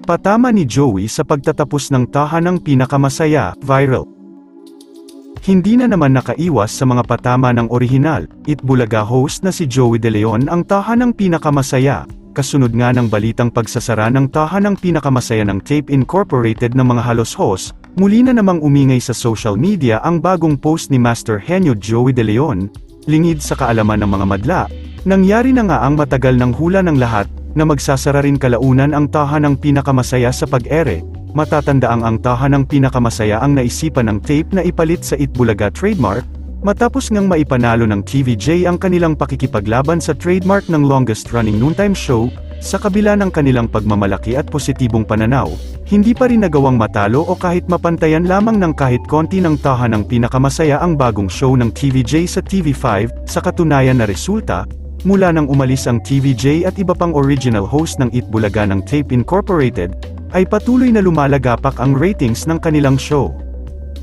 Patama ni Joey sa pagtatapos ng tahanang pinakamasaya, viral. Hindi na naman nakaiwas sa mga patama ng orihinal, Itbulaga host na si Joey De Leon ang tahanang pinakamasaya, kasunod nga ng balitang pagsasara ng tahanang pinakamasaya ng Tape Incorporated ng mga halos host, muli na namang umingay sa social media ang bagong post ni Master Henyo Joey De Leon, lingid sa kaalaman ng mga madla, nangyari na nga ang matagal ng hula ng lahat, na magsasara rin kalaunan ang tahanang pinakamasaya sa pag-ere, Matatandaang ang tahanang pinakamasaya ang naisipan ng tape na ipalit sa Itbulaga trademark, matapos ngang maipanalo ng TVJ ang kanilang pakikipaglaban sa trademark ng longest-running noontime show, sa kabila ng kanilang pagmamalaki at positibong pananaw, hindi pa rin nagawang matalo o kahit mapantayan lamang ng kahit konti ng tahanang pinakamasaya ang bagong show ng TVJ sa TV5, sa katunayan na resulta, mula nang umalis ang TVJ at iba pang original host ng Itbulaga ng Tape Incorporated, ay patuloy na lumalagapak ang ratings ng kanilang show.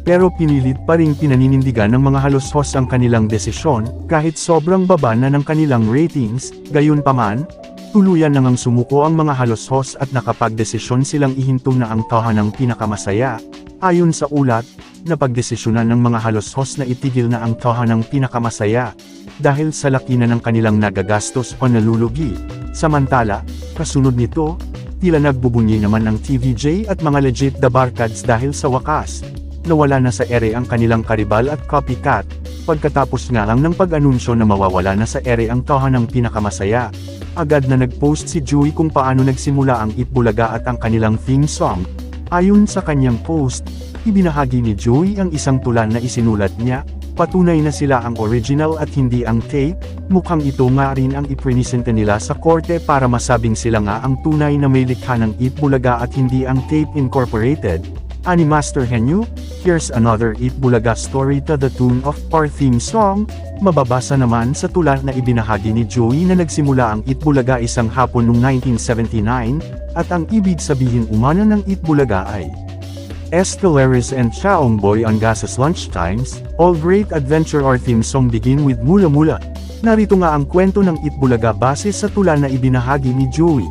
Pero pinilit pa ring pinaninindigan ng mga halos host ang kanilang desisyon, kahit sobrang baba na ng kanilang ratings, gayon paman, tuluyan na ngang sumuko ang mga halos host at nakapagdesisyon silang ihinto na ang tahanang pinakamasaya. Ayon sa ulat, napagdesisyonan ng mga halos host na itigil na ang tahanang pinakamasaya, dahil sa laki na ng kanilang nagagastos o nalulugi. Samantala, kasunod nito, tila nagbubunyi naman ng TVJ at mga legit the barkads dahil sa wakas. Nawala na sa ere ang kanilang karibal at copycat, pagkatapos nga lang ng pag-anunsyo na mawawala na sa ere ang tahanang pinakamasaya. Agad na nag-post si Joey kung paano nagsimula ang Itbulaga at ang kanilang theme song. Ayon sa kanyang post, ibinahagi ni Joey ang isang tula na isinulat niya, patunay na sila ang original at hindi ang tape, mukhang ito nga rin ang iprenisente nila sa korte para masabing sila nga ang tunay na may likha ng Itbulaga at hindi ang tape incorporated. Ani Master Henyu, here's another Itbulaga story to the tune of our theme song, mababasa naman sa tula na ibinahagi ni Joey na nagsimula ang Itbulaga isang hapon noong 1979, at ang ibig sabihin umano ng Itbulaga ay Escalaris and Chaong Boy on Gasas Lunchtimes, All Great Adventure or theme song begin with Mula Mula. Narito nga ang kwento ng Itbulaga base sa tula na ibinahagi ni Joey.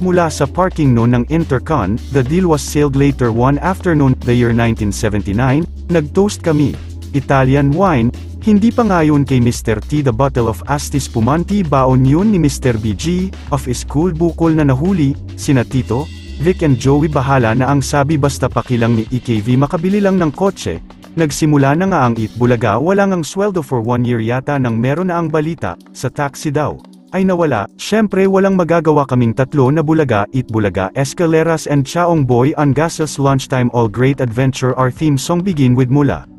Mula sa parking noon ng Intercon, the deal was sealed later one afternoon, the year 1979, nag-toast kami. Italian wine, hindi pa ngayon kay Mr. T the bottle of Asti Spumante baon yun ni Mr. BG, of school bukol na nahuli, sina Tito, Vic and Joey bahala na ang sabi basta pakilang ni EKV makabili lang ng kotse, nagsimula na nga ang Itbulaga wala ngang sweldo for one year yata nang meron na ang balita, sa taxi daw, ay nawala, syempre walang magagawa kaming tatlo na Bulaga, Itbulaga, Escaleras and Chaong Boy on Gasas Lunchtime All Great Adventure our theme song begin with mula.